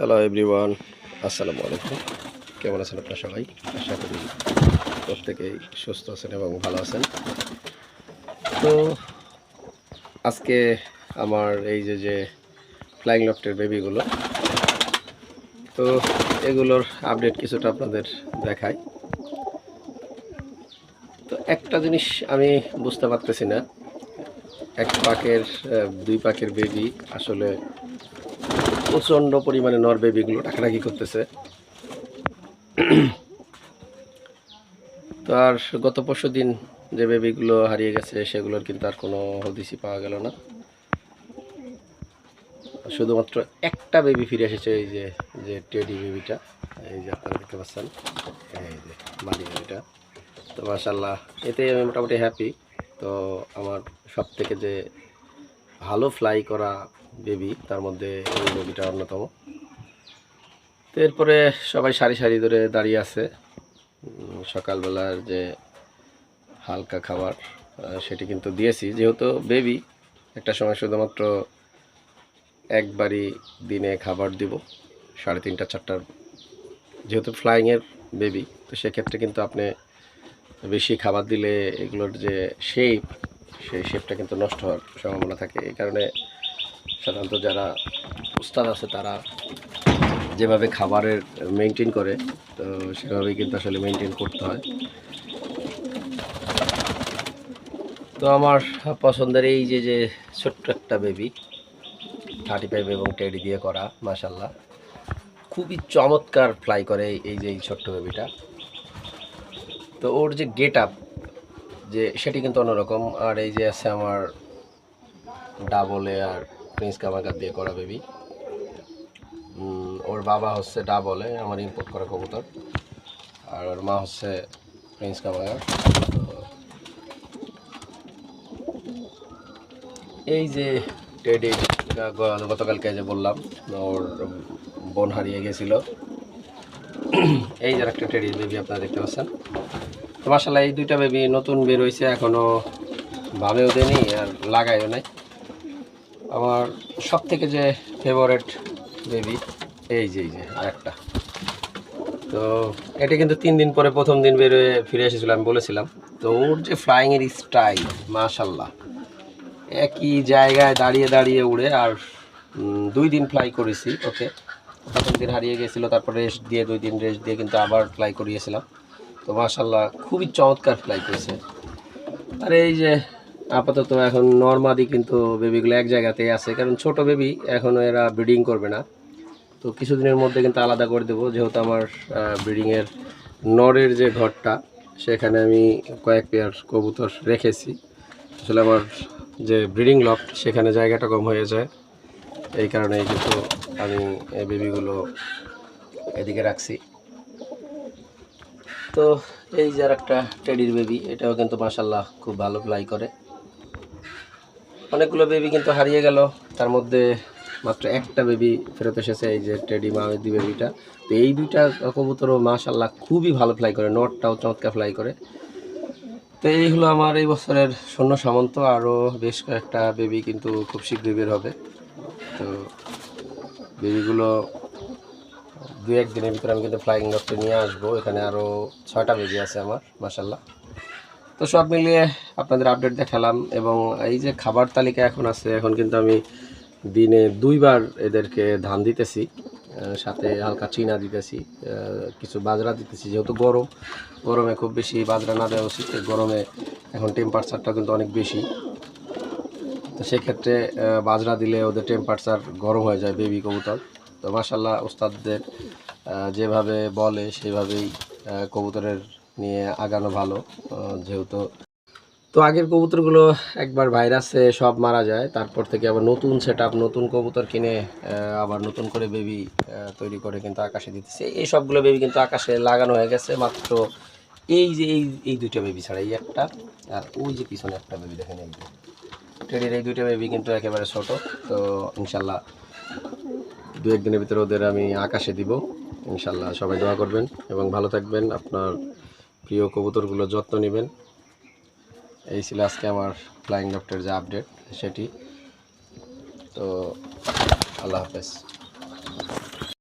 Hello everyone আসসালামু আলাইকুম কেমন আছেন আপনারা সবাই? আশা করি প্রত্যেকেই সুস্থ আছেন এবং ভালো আছেন। তো আজকে আমার এই যে যে ফ্লাইং লফটের বেবিগুলো তো এগুলোর আপডেট কিছুটা আপনাদের দেখাই। তো একটা জিনিস আমি বুঝতে পারতেছি না। এক পাকের দুই পাকের বেবি আসলে প্রচণ্ড পরিমাণে নর বেবিগুলো টাকাটাকি করতেছে। তো আর গত পরশু দিন যে বেবিগুলো হারিয়ে গেছে, সেগুলোর কিন্তু আর কোনো হদিসই পাওয়া গেল না। শুধুমাত্র একটা বেবি ফিরে এসেছে, এই যে যে টেডি বেবিটা। এই যে আপনারা দেখতে পাচ্ছেন, এই যে মালি বেবিটা তো মাসাল্লাহ এতে আমি মোটামুটি হ্যাপি তো আমার সব থেকে যে ভালো ফ্লাই করা বেবি তার মধ্যে এই বেবিটা অন্যতম। তো এরপরে সবাই সারি সারি ধরে দাঁড়িয়ে আছে। সকালবেলার যে হালকা খাবার সেটি কিন্তু দিয়েছি। যেহেতু বেবি একটা সময় শুধুমাত্র একবারই দিনে খাবার দিব, সাড়ে তিনটা, চারটার, যেহেতু ফ্লাইংয়ের বেবি তো সেক্ষেত্রে কিন্তু আপনি বেশি খাবার দিলে এগুলোর যে শেপ সেই শেপটা কিন্তু নষ্ট হওয়ার সম্ভাবনা থাকে। এই কারণে সাধারণত যারা উস্তাদ আছে, তারা যেভাবে খাবারের মেনটেন করে, তো সেভাবেই কিন্তু আসলে মেনটেন করতে হয়। তো আমার পছন্দের এই যে যে ছোট্ট একটা বেবি থার্টি ফাইভ এবং টেডি দিয়ে করা মাসাল্লাহ খুবই চমৎকার ফ্লাই করে এই- যে, এই ছোট্ট বেবিটা তো ওর যে গেট আপ যে, সেটি কিন্তু অন্যরকম। আর এই যে আছে আমার ডাবলে আর প্রিন্স কামাকার দিয়ে করা বেবি ওর বাবা হচ্ছে ডা বলে, আমার ইম্পোর্ট করা কবুতর। আর ওর মা হচ্ছে প্রিন্স কামাকার এই যে টেডি গতকালকে যে বললাম, ওর বোন হারিয়ে গেছিল। এই যে একটা টেডির বেবি আপনারা দেখতে পাচ্ছেন। তো মাসাল্লাহ এই দুইটা বেবি নতুন বের হয়েছে এখনও ভাবেও দেয়নি আর লাগাইও নাই। আমার সব থেকে যে ফেভারেট বেবি এই যে এই যে, আরেকটা। তো এটা কিন্তু তিন দিন পরে প্রথম দিন বের হয়ে ফিরে এসেছিল, আমি বলেছিলাম। তো ওর যে ফ্লাইংয়ের স্টাইল মাশাল্লাহ একই জায়গায় দাঁড়িয়ে দাঁড়িয়ে উড়ে আর দুই দিন ফ্লাই করেছি ওকে প্রথম দিন হারিয়ে গেছিল, তারপর রেস্ট দিয়ে, দুই দিন রেস্ট দিয়ে কিন্তু আবার ফ্লাই করিয়েছিলাম। তো মাশাল্লাহ খুবই চমৎকার ফ্লাই করেছে। আর এই যে আপাতত এখন নর্মাদি কিন্তু বেবিগুলো এক জায়গাতেই আছে, কারণ ছোট বেবি এখনও এরা ব্রিডিং করবে না। তো কিছুদিনের মধ্যে কিন্তু আলাদা করে দেবো, যেহেতু আমার ব্রিডিংয়ের নরের যে ঘরটা, সেখানে আমি কয়েক পেয়ার কবুতর রেখেছি। আসলে আমার যে ব্রিডিং লফট সেখানে জায়গাটা কম হয়ে যায়। এই কারণে কিন্তু আমি এই বেবিগুলো এদিকে রাখছি। তো এই যে আর একটা টেডির বেবি, এটাও কিন্তু মাসাল্লাহ খুব ভালো ফ্লাই করে। অনেকগুলো বেবি কিন্তু হারিয়ে গেল। তার মধ্যে মাত্র একটা বেবি ফেরত এসেছে, এই যে টেডি মামেদি বেবিটা তো এই দুইটা কবুতরও মাশাল্লাহ খুবই ভালো ফ্লাই করে, নটটাও চমৎকার ফ্লাই করে। তো এই হলো আমার এই বছরের সৈন্য সামন্ত, আরও বেশ কয়েকটা বেবি কিন্তু খুব শীঘ্রই বের হবে। তো বেবিগুলো দু একদিনের ভিতরে আমি কিন্তু ফ্লাইং ডক্টর নিয়ে আসব। এখানে আরও ছয়টা বেবি আছে আমার মাসাল্লাহ তো সব মিলিয়ে আপনাদের আপডেট দেখালাম এবং এই যে খাবার তালিকা এখন আছে, এখন কিন্তু আমি দিনে দুইবার এদেরকে ধান দিতেছি সাথে হালকা চিনা দিতেছি কিছু বাজরা দিতেছি, যেহেতু গরম, গরমে খুব বেশি বাজরা না দেওয়া উচিত, গরমে এখন টেম্পারেচারটা কিন্তু অনেক বেশি। তো সেক্ষেত্রে বাজরা দিলে ওদের টেম্পারেচার গরম হয়ে যায় বেবি কবুতর। তো মাসাল্লাহ ওস্তাদদের যেভাবে বলে সেভাবেই কবুতরের নিয়ে আগানো ভালো যেহেতু। তো আগের কবুতরগুলো একবার ভাইরাসে সব মারা যায়, তারপর থেকে আবার নতুন সেট নতুন কবুতর কিনে আবার নতুন করে বেবি তৈরি করে কিন্তু আকাশে দিতেছে। এই সবগুলো বেবি কিন্তু আকাশে লাগানো হয়ে গেছে, মাত্র এই যে এই এই দুইটা বেবি ছাড়া, এই একটা আর ওই যে পিছনে একটা বেবি দেখেন এই ট্রেনের এই দুইটা বেবি কিন্তু একেবারে ছোট, তো ইনশাল্লাহ দু একদিনের ভিতরে ওদের আমি আকাশে দিব। ইনশাল্লাহ সবাই দোয়া করবেন এবং ভালো থাকবেন। আপনার প্রিয় কবুতরগুলো যত্ন নেবেন। এই ছিল আজকে আমার ফ্লাইং ডক্টর যে আপডেট সেটি। তো, আল্লাহ হাফেজ।